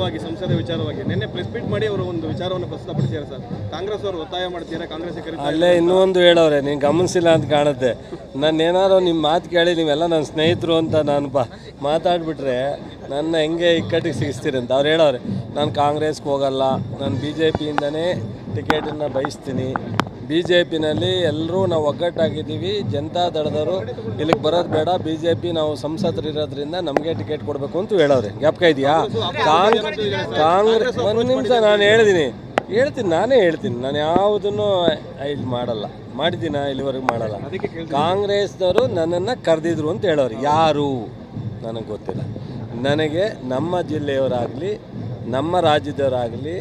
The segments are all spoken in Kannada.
ವಿಚಾರವಾಗಿ, ಸಂಸದ ವಿಚಾರವಾಗಿ, ನಿನ್ನೆ ಪ್ರೆಸ್ ಮೀಟ್ ಮಾಡಿ ಅವರು ಒಂದು ವಿಚಾರವನ್ನು ಪ್ರಸ್ತುತಪಡಿಸಿದ್ದಾರೆ ಸರ್. ಕಾಂಗ್ರೆಸ್ ಅವರು ಒತ್ತಾಯ ಮಾಡ್ತೀರಾ ಕಾಂಗ್ರೆಸ್ ಅಲ್ಲೇ ಇನ್ನೊಂದು ಒಂದು ಹೇಳವ್ರೆ, ನೀನು ಗಮನಿಸಿಲ್ಲ ಅಂತ ಕಾಣುತ್ತೆ. ನಾನು ಏನಾರೋ ನಿಮ್ಮ ಮಾತು ಕೇಳಿ, ನೀವೆಲ್ಲ ನನ್ನ ಸ್ನೇಹಿತರು ಅಂತ ನಾನು ಬಾ ಮಾತಾಡ್ಬಿಟ್ರೆ ನನ್ನ ಹೆಂಗೆ ಇಕ್ಕಟ್ಟಿಗೆ ಸಿಗಿಸ್ತೀರಿ ಅಂತ ಅವ್ರು ಹೇಳವ್ರೆ, ನಾನು ಕಾಂಗ್ರೆಸ್ಗೆ ಹೋಗಲ್ಲ, ನಾನು ಬಿ ಜೆ ಪಿಯಿಂದನೇ ಟಿಕೆಟನ್ನು ಬಯಸ್ತೀನಿ. ಬಿ ಜೆ ಪಿನಲ್ಲಿ ಎಲ್ಲರೂ ನಾವು ಒಗ್ಗಟ್ಟಾಗಿದ್ದೀವಿ, ಜನತಾ ದಳದವರು ಇಲ್ಲಿಗೆ ಬರೋದು ಬೇಡ ಬಿ ಜೆ ಪಿ ನಾವು ಸಂಸದರಿರೋದ್ರಿಂದ ನಮಗೆ ಟಿಕೆಟ್ ಕೊಡಬೇಕು ಅಂತ ಹೇಳೋರಿ ಜ್ಞಾಪಕ ಇದೆಯಾ? ಕಾಂಗ್ರೆಸ್ ಒಂದು ನಿಮಿಷ ನಾನು ಹೇಳಿದ್ದೀನಿ ಹೇಳ್ತೀನಿ, ನಾನೇ ಹೇಳ್ತೀನಿ. ನಾನು ಯಾವುದನ್ನು ಇಲ್ಲಿ ಮಾಡಲ್ಲ. ಮಾಡಿದ್ದೀನ? ಇಲ್ಲಿವರೆಗೂ ಮಾಡಲ್ಲ. ಕಾಂಗ್ರೆಸ್ನವರು ನನ್ನನ್ನು ಕರೆದಿದ್ರು ಅಂತ ಹೇಳೋರು ಯಾರು? ನನಗೆ ಗೊತ್ತಿಲ್ಲ. ನನಗೆ ನಮ್ಮ ಜಿಲ್ಲೆಯವರಾಗಲಿ, ನಮ್ಮ ರಾಜ್ಯದವರಾಗಲಿ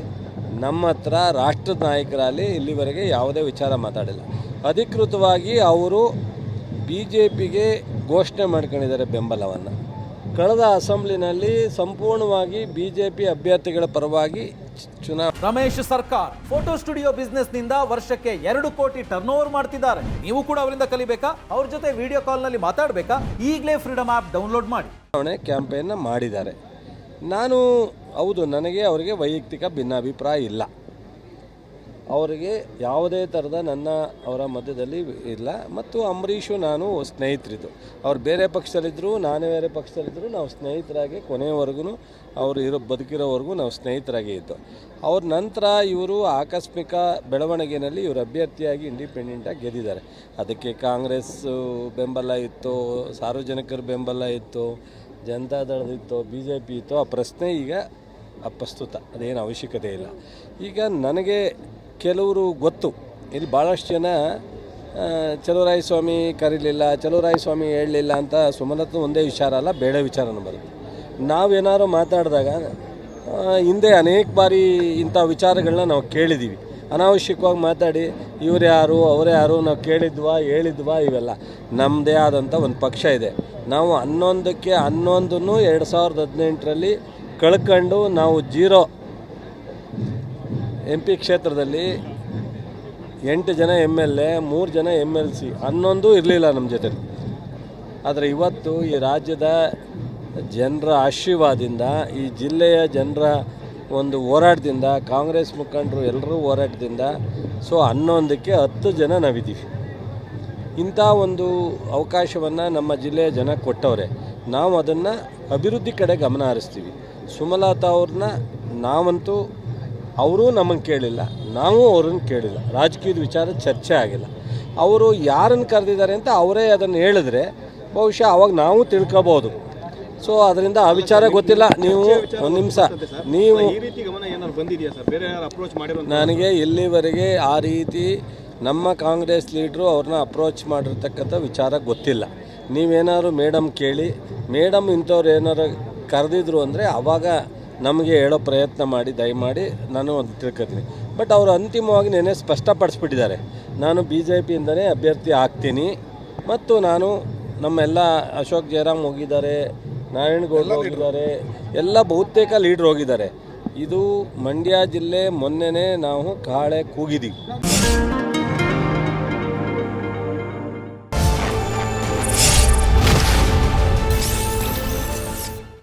ನಮ್ಮ ಹತ್ರ ರಾಷ್ಟ್ರದ ನಾಯಕರಲ್ಲಿ ಇಲ್ಲಿವರೆಗೆ ಯಾವುದೇ ವಿಚಾರ ಮಾತಾಡಿಲ್ಲ. ಅಧಿಕೃತವಾಗಿ ಅವರು ಬಿ ಜೆ ಪಿಗೆ ಘೋಷಣೆ ಮಾಡ್ಕೊಂಡಿದ್ದಾರೆ ಬೆಂಬಲವನ್ನು. ಕಳೆದ ಅಸೆಂಬ್ಲಿನಲ್ಲಿ ಸಂಪೂರ್ಣವಾಗಿ ಬಿ ಜೆ ಪಿ ಅಭ್ಯರ್ಥಿಗಳ ಪರವಾಗಿ ಚುನಾವಣೆ ರಮೇಶ್ ಸರ್ಕಾರ್ ಫೋಟೋ ಸ್ಟುಡಿಯೋ ಬಿಸ್ನೆಸ್ನಿಂದ ವರ್ಷಕ್ಕೆ ಎರಡು ಕೋಟಿ ಟರ್ನ್ ಓವರ್ ಮಾಡ್ತಿದ್ದಾರೆ. ನೀವು ಕೂಡ ಅವರಿಂದ ಕಲಿಬೇಕಾ? ಅವ್ರ ಜೊತೆ ವಿಡಿಯೋ ಕಾಲ್ನಲ್ಲಿ ಮಾತಾಡಬೇಕಾ? ಈಗಲೇ ಫ್ರೀಡಮ್ ಆಪ್ ಡೌನ್ಲೋಡ್ ಮಾಡಿ. ಚುನಾವಣೆ ಕ್ಯಾಂಪೇನ್ನ ಮಾಡಿದ್ದಾರೆ. ನಾನು ಹೌದು, ನನಗೆ ಅವರಿಗೆ ವೈಯಕ್ತಿಕ ಭಿನ್ನಾಭಿಪ್ರಾಯ ಇಲ್ಲ. ಅವರಿಗೆ ಯಾವುದೇ ಥರದ ನನ್ನ ಅವರ ಮಧ್ಯದಲ್ಲಿ ಇಲ್ಲ. ಮತ್ತು ಅಂಬರೀಷು ನಾನು ಸ್ನೇಹಿತರಿದ್ದು. ಅವ್ರು ಬೇರೆ ಪಕ್ಷದಲ್ಲಿದ್ದರು ನಾನು ಬೇರೆ ಪಕ್ಷದಲ್ಲಿದ್ದರು ನಾವು ಸ್ನೇಹಿತರಾಗಿ ಕೊನೆಯವರೆಗೂ ಅವರು ಇರೋ, ಬದುಕಿರೋವರೆಗೂ ನಾವು ಸ್ನೇಹಿತರಾಗಿ ಇದ್ದು. ಅವ್ರ ನಂತರ ಇವರು ಆಕಸ್ಮಿಕ ಬೆಳವಣಿಗೆಯಲ್ಲಿ ಇವರು ಅಭ್ಯರ್ಥಿಯಾಗಿ ಇಂಡಿಪೆಂಡೆಂಟಾಗಿ ಗೆದ್ದಿದ್ದಾರೆ. ಅದಕ್ಕೆ ಕಾಂಗ್ರೆಸ್ ಬೆಂಬಲ ಇತ್ತು, ಸಾರ್ವಜನಿಕರ ಬೆಂಬಲ ಇತ್ತು ಜನತಾ ದಳದಿತ್ತು ಬಿ ಜೆ ಪಿ ಇತ್ತೋ, ಆ ಪ್ರಶ್ನೆ ಈಗ ಅಪ್ರಸ್ತುತ. ಅದೇನು ಅವಶ್ಯಕತೆ ಇಲ್ಲ. ಈಗ ನನಗೆ ಕೆಲವರು ಗೊತ್ತು. ಇಲ್ಲಿ ಭಾಳಷ್ಟು ಜನ ಸ್ವಾಮಿ ಕರೀಲಿಲ್ಲ ಸ್ವಾಮಿ ಹೇಳಲಿಲ್ಲ ಅಂತ ಸುಮಲತ್ನ ಒಂದೇ ವಿಚಾರ ಅಲ್ಲ, ಬೇಡ ವಿಚಾರನೂ ಬರುತ್ತೆ. ನಾವೇನಾದ್ರು ಮಾತಾಡಿದಾಗ ಹಿಂದೆ ಅನೇಕ ಬಾರಿ ಇಂಥ ವಿಚಾರಗಳನ್ನ ನಾವು ಕೇಳಿದ್ದೀವಿ ಅನಾವಶ್ಯಕವಾಗಿ ಮಾತಾಡಿ, ಇವ್ರು ಯಾರು, ಅವ್ರು ಯಾರು ನಾವು ಕೇಳಿದ್ವಾ, ಹೇಳಿದ್ವಾ, ಇವೆಲ್ಲ. ನಮ್ಮದೇ ಆದಂಥ ಒಂದು ಪಕ್ಷ ಇದೆ. ನಾವು ಹನ್ನೊಂದಕ್ಕೆ ಹನ್ನೊಂದನ್ನು ಎರಡು ಸಾವಿರದ ಹದಿನೆಂಟರಲ್ಲಿ ಕಳ್ಕೊಂಡು ನಾವು ಜೀರೋ ಎಂ ಪಿ ಕ್ಷೇತ್ರದಲ್ಲಿ ಎಂಟು ಜನ ಎಂ ಎಲ್ ಎ, ಮೂರು ಜನ ಎಂ ಎಲ್ ಸಿ, ಹನ್ನೊಂದು ಇರಲಿಲ್ಲ ನಮ್ಮ ಜೊತೆ ಆದರೆ ಇವತ್ತು ಈ ರಾಜ್ಯದ ಜನರ ಆಶೀರ್ವಾದದಿಂದ ಈ ಜಿಲ್ಲೆಯ ಜನರ ಒಂದು ಹೋರಾಟದಿಂದ ಕಾಂಗ್ರೆಸ್ ಮುಖಂಡರು ಎಲ್ಲರೂ ಹೋರಾಟದಿಂದ, ಸೊ ಹನ್ನೊಂದಕ್ಕೆ ಹತ್ತು ಜನ ನಾವಿದ್ದೀವಿ. ಇಂಥ ಒಂದು ಅವಕಾಶವನ್ನು ನಮ್ಮ ಜಿಲ್ಲೆಯ ಜನ ಕೊಟ್ಟವ್ರೆ. ನಾವು ಅದನ್ನು ಅಭಿವೃದ್ಧಿ ಕಡೆ ಗಮನ ಹರಿಸ್ತೀವಿ. ಸುಮಲತಾ ಅವ್ರನ್ನ ನಾವಂತೂ, ಅವರೂ ನಮಗೆ ಕೇಳಿಲ್ಲ, ನಾವು ಅವ್ರನ್ನ ಕೇಳಿಲ್ಲ. ರಾಜಕೀಯದ ವಿಚಾರ ಚರ್ಚೆ ಆಗಿಲ್ಲ. ಅವರು ಯಾರನ್ನು ಕರೆದಿದ್ದಾರೆ ಅಂತ ಅವರೇ ಅದನ್ನು ಹೇಳಿದ್ರೆ ಬಹುಶಃ ಅವಾಗ ನಾವು ತಿಳ್ಕೊಬೋದು ಸೊ ಅದರಿಂದ ಆ ವಿಚಾರ ಗೊತ್ತಿಲ್ಲ. ನೀವು ಒಂದು ನಿಮಿಷ. ನೀವು ನನಗೆ ಇಲ್ಲಿವರೆಗೆ ಆ ರೀತಿ ನಮ್ಮ ಕಾಂಗ್ರೆಸ್ ಲೀಡ್ರು ಅವ್ರನ್ನ ಅಪ್ರೋಚ್ ಮಾಡಿರ್ತಕ್ಕಂಥ ವಿಚಾರ ಗೊತ್ತಿಲ್ಲ. ನೀವೇನಾದ್ರು ಮೇಡಮ್ ಕೇಳಿ ಮೇಡಮ್ ಇಂಥವ್ರು ಏನಾರು ಕರೆದಿದ್ರು ಅಂದರೆ ಆವಾಗ ನಮಗೆ ಹೇಳೋ ಪ್ರಯತ್ನ ಮಾಡಿ ದಯಮಾಡಿ ನಾನು ಒಂದು ತಿಳ್ಕೊತೀನಿ. ಬಟ್ ಅವರು ಅಂತಿಮವಾಗಿ ನೆನೆ ಸ್ಪಷ್ಟಪಡಿಸ್ಬಿಟ್ಟಿದ್ದಾರೆ. ನಾನು ಬಿ ಜೆ ಪಿಯಿಂದನೇ ಅಭ್ಯರ್ಥಿ ಆಗ್ತೀನಿ. ಮತ್ತು ನಾನು ನಮ್ಮೆಲ್ಲ ಅಶೋಕ್ ಜಯರಾಮ್ ಹೋಗಿದ್ದಾರೆ ನಾರಾಯಣಗೌಡ ಹೋಗಿದ್ದಾರೆ. ಎಲ್ಲ ಬಹುತೇಕ ಲೀಡ್ರ್ ಹೋಗಿದ್ದಾರೆ. ಇದು ಮಂಡ್ಯ ಜಿಲ್ಲೆ ಮೊನ್ನೆನೇ ನಾವು ಕಾಳೆ ಕೂಗಿದ್ದೀವಿ.